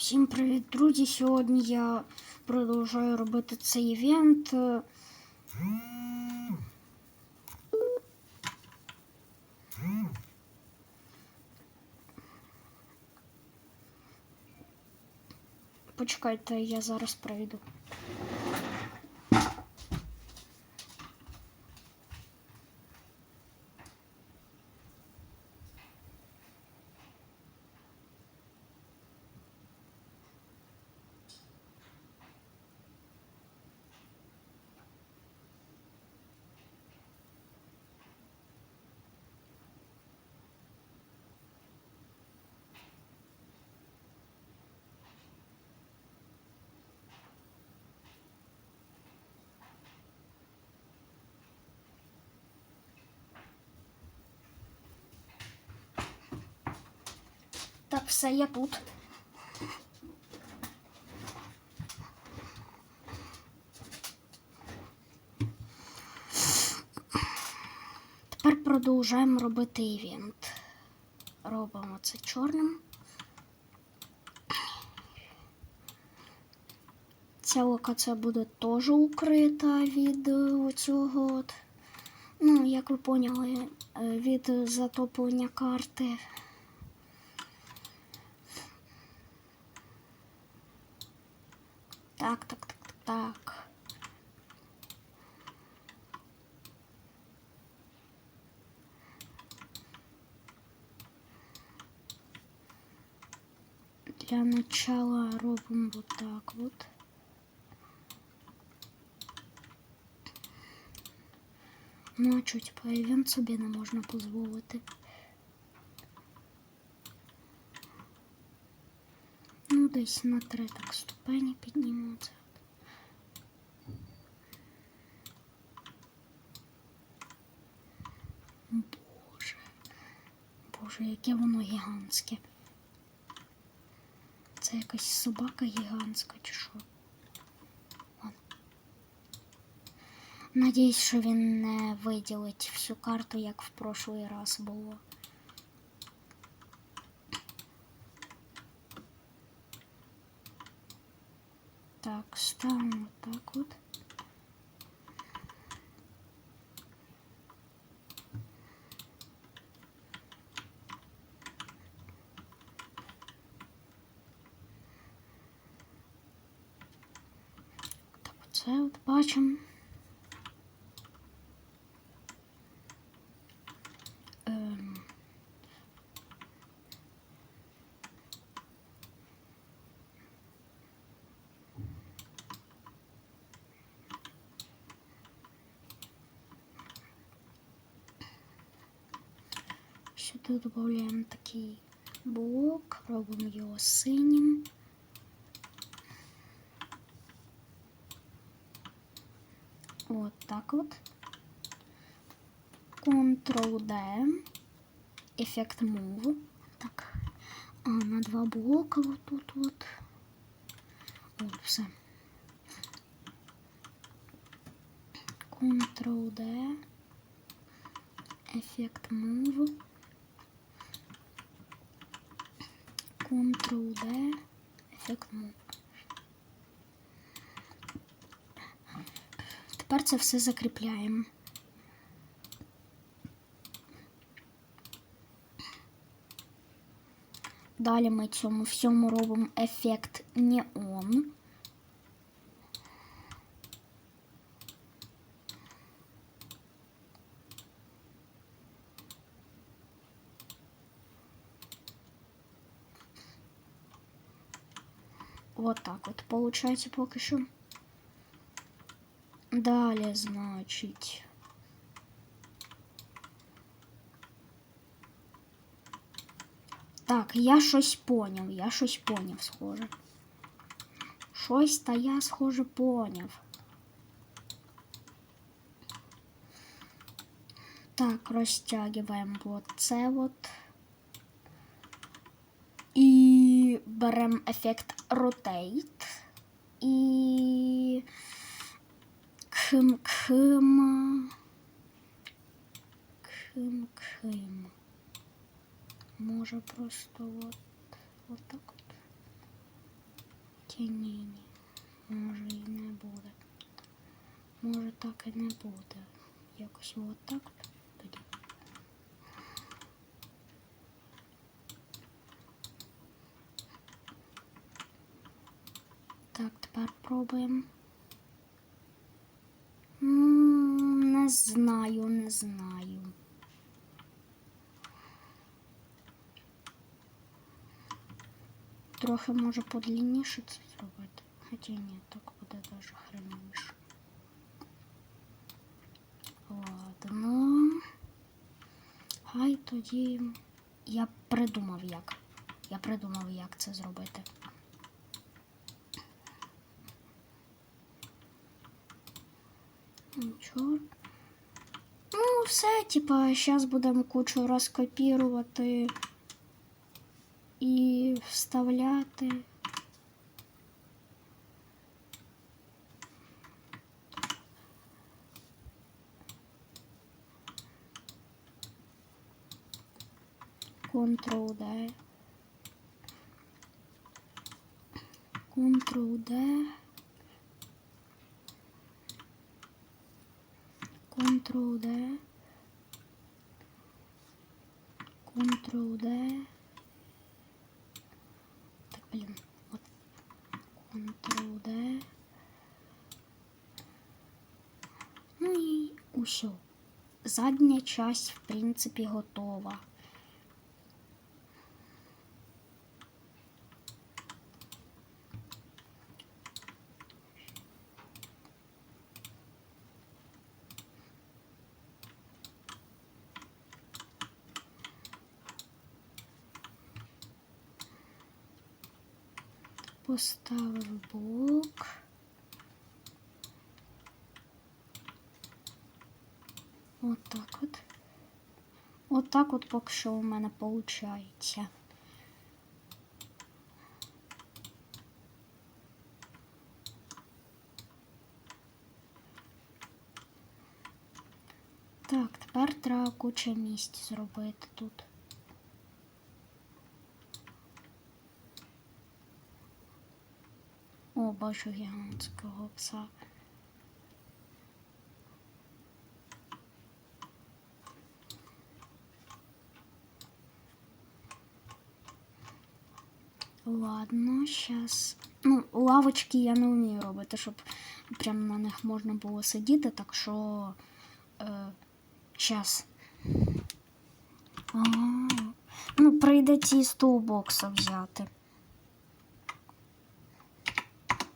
Всім привіт, друзі! Сьогодні я продовжую робити цей івент. Почекайте, я зараз прийду. Так, все, я тут. Тепер продовжуємо робити івент. Робимо це чорним. Ця локація буде теж укрита від е, цього. От. Ну, як ви поняли, е, від затоплення карти. Так, так, так, так. Для начала робимо вот так вот. Ну, а чуть по собі не можна дозволити. Десь на три так ступені піднімуться. Боже. Боже, яке воно гігантське. Це якась собака гігантська чи що? Надіюсь, що він не виділить всю карту, як в прошлий раз було. Так, ставимо так от. Так, оце от бачимо. Сюди додаємо такий блок, робимо його синім. Вот так вот. Ctrl-D. Ефект Move. Так. А, на два блока вот тут вот. От, все. Ctrl-D. Ефект Move. Ctrl-D. Ефект. Тепер це все закріпляємо. Далі ми цьому всьому робимо ефект неон. Вот так от получається поки що. Далі, значить. Так, я щось поняв, я щось поняв, схоже. Щось та я, схоже, поняв. Так, розтягуємо вот це от. беремо ефект Rotate. І Кхм, кхм. Кхм, кхм. Може просто от, от так от. ні, ні. Може і не буде. Може так і не буде. Якось отак тоді. Так, тепер пробуємо. Не знаю, не знаю. Трохи може подлінніше це зробити. Хоча ні, так буде даже хреновіше. Ладно. Хай тоді я придумав як. Я придумав, як це зробити. Нічого. Ну, все, типа, зараз будемо кучу розкопірувати і вставляти. Ctrl-D. Ctrl-D. Ctrl-D. Ctrl-D. Так, блин, От. Ctrl-D. Ну и усьо. Задня часть, в принципі, готова. Поставив блок. Отак от. Отак от поки що у мене виходить. Так, тепер треба куча місць зробити тут. О, бачу гігантського пса. Ладно, сейчас. Ну, лавочки я не вмію робити, щоб прям на них можна було сидіти, так що. Е. Ну, прийдеться із того бокса взяти.